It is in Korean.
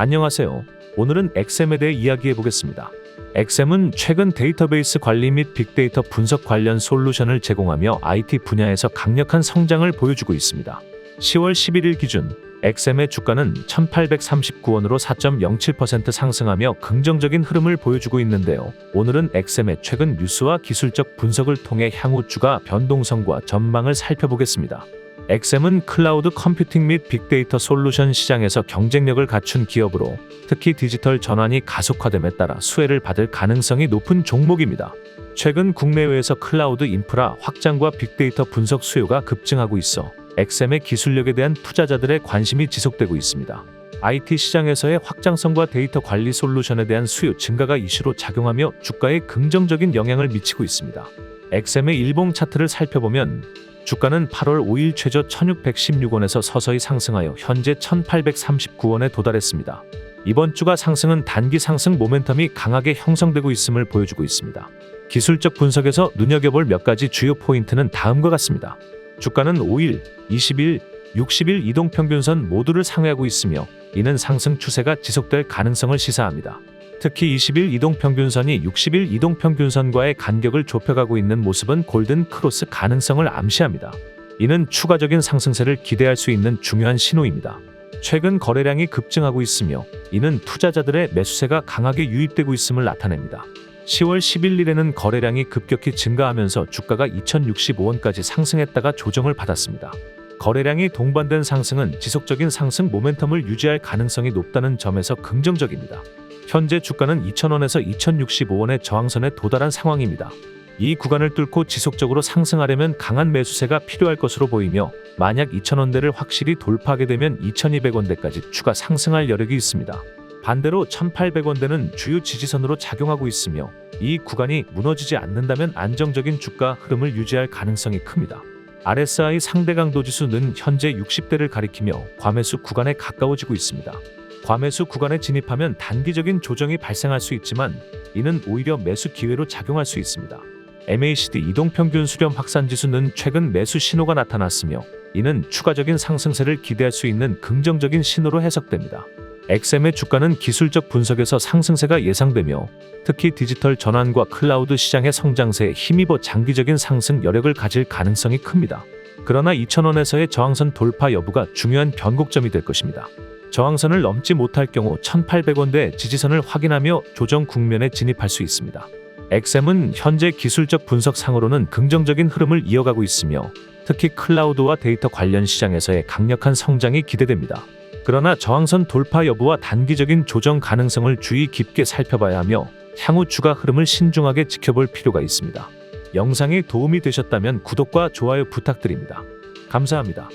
안녕하세요. 오늘은 엑셈에 대해 이야기해 보겠습니다. 엑셈은 최근 데이터베이스 관리 및 빅데이터 분석 관련 솔루션을 제공하며 IT 분야에서 강력한 성장을 보여주고 있습니다. 10월 11일 기준 엑셈의 주가는 1,839원으로 4.07% 상승하며 긍정적인 흐름을 보여주고 있는데요. 오늘은 엑셈의 최근 뉴스와 기술적 분석을 통해 향후 주가 변동성과 전망을 살펴보겠습니다. 엑셈은 클라우드 컴퓨팅 및 빅데이터 솔루션 시장에서 경쟁력을 갖춘 기업으로 특히 디지털 전환이 가속화됨에 따라 수혜를 받을 가능성이 높은 종목입니다. 최근 국내외에서 클라우드 인프라 확장과 빅데이터 분석 수요가 급증하고 있어 엑셈의 기술력에 대한 투자자들의 관심이 지속되고 있습니다. IT 시장에서의 확장성과 데이터 관리 솔루션에 대한 수요 증가가 이슈로 작용하며 주가에 긍정적인 영향을 미치고 있습니다. 엑셈의 일봉 차트를 살펴보면 주가는 8월 5일 최저 1616원에서 서서히 상승하여 현재 1839원에 도달했습니다. 이번 주가 상승은 단기 상승 모멘텀이 강하게 형성되고 있음을 보여주고 있습니다. 기술적 분석에서 눈여겨볼 몇 가지 주요 포인트는 다음과 같습니다. 주가는 5일, 20일, 60일 이동평균선 모두를 상회하고 있으며 이는 상승 추세가 지속될 가능성을 시사합니다. 특히 20일 이동평균선이 60일 이동평균선과의 간격을 좁혀가고 있는 모습은 골든 크로스 가능성을 암시합니다. 이는 추가적인 상승세를 기대할 수 있는 중요한 신호입니다. 최근 거래량이 급증하고 있으며 이는 투자자들의 매수세가 강하게 유입되고 있음을 나타냅니다. 10월 11일에는 거래량이 급격히 증가하면서 주가가 2065원까지 상승했다가 조정을 받았습니다. 거래량이 동반된 상승은 지속적인 상승 모멘텀을 유지할 가능성이 높다는 점에서 긍정적입니다. 현재 주가는 2,000원에서 2,065원의 저항선에 도달한 상황입니다. 이 구간을 뚫고 지속적으로 상승하려면 강한 매수세가 필요할 것으로 보이며 만약 2,000원대를 확실히 돌파하게 되면 2,200원대까지 추가 상승할 여력이 있습니다. 반대로 1,800원대는 주요 지지선으로 작용하고 있으며 이 구간이 무너지지 않는다면 안정적인 주가 흐름을 유지할 가능성이 큽니다. RSI 상대 강도 지수는 현재 60대를 가리키며 과매수 구간에 가까워지고 있습니다. 과매수 구간에 진입하면 단기적인 조정이 발생할 수 있지만 이는 오히려 매수 기회로 작용할 수 있습니다. MACD 이동평균 수렴 확산 지수는 최근 매수 신호가 나타났으며 이는 추가적인 상승세를 기대할 수 있는 긍정적인 신호로 해석됩니다. 엑셈의 주가는 기술적 분석에서 상승세가 예상되며 특히 디지털 전환과 클라우드 시장의 성장세에 힘입어 장기적인 상승 여력을 가질 가능성이 큽니다. 그러나 2,000원에서의 저항선 돌파 여부가 중요한 변곡점이 될 것입니다. 저항선을 넘지 못할 경우 1,800원대 지지선을 확인하며 조정 국면에 진입할 수 있습니다. 엑셈은 현재 기술적 분석상으로는 긍정적인 흐름을 이어가고 있으며 특히 클라우드와 데이터 관련 시장에서의 강력한 성장이 기대됩니다. 그러나 저항선 돌파 여부와 단기적인 조정 가능성을 주의 깊게 살펴봐야 하며 향후 주가 흐름을 신중하게 지켜볼 필요가 있습니다. 영상이 도움이 되셨다면 구독과 좋아요 부탁드립니다. 감사합니다.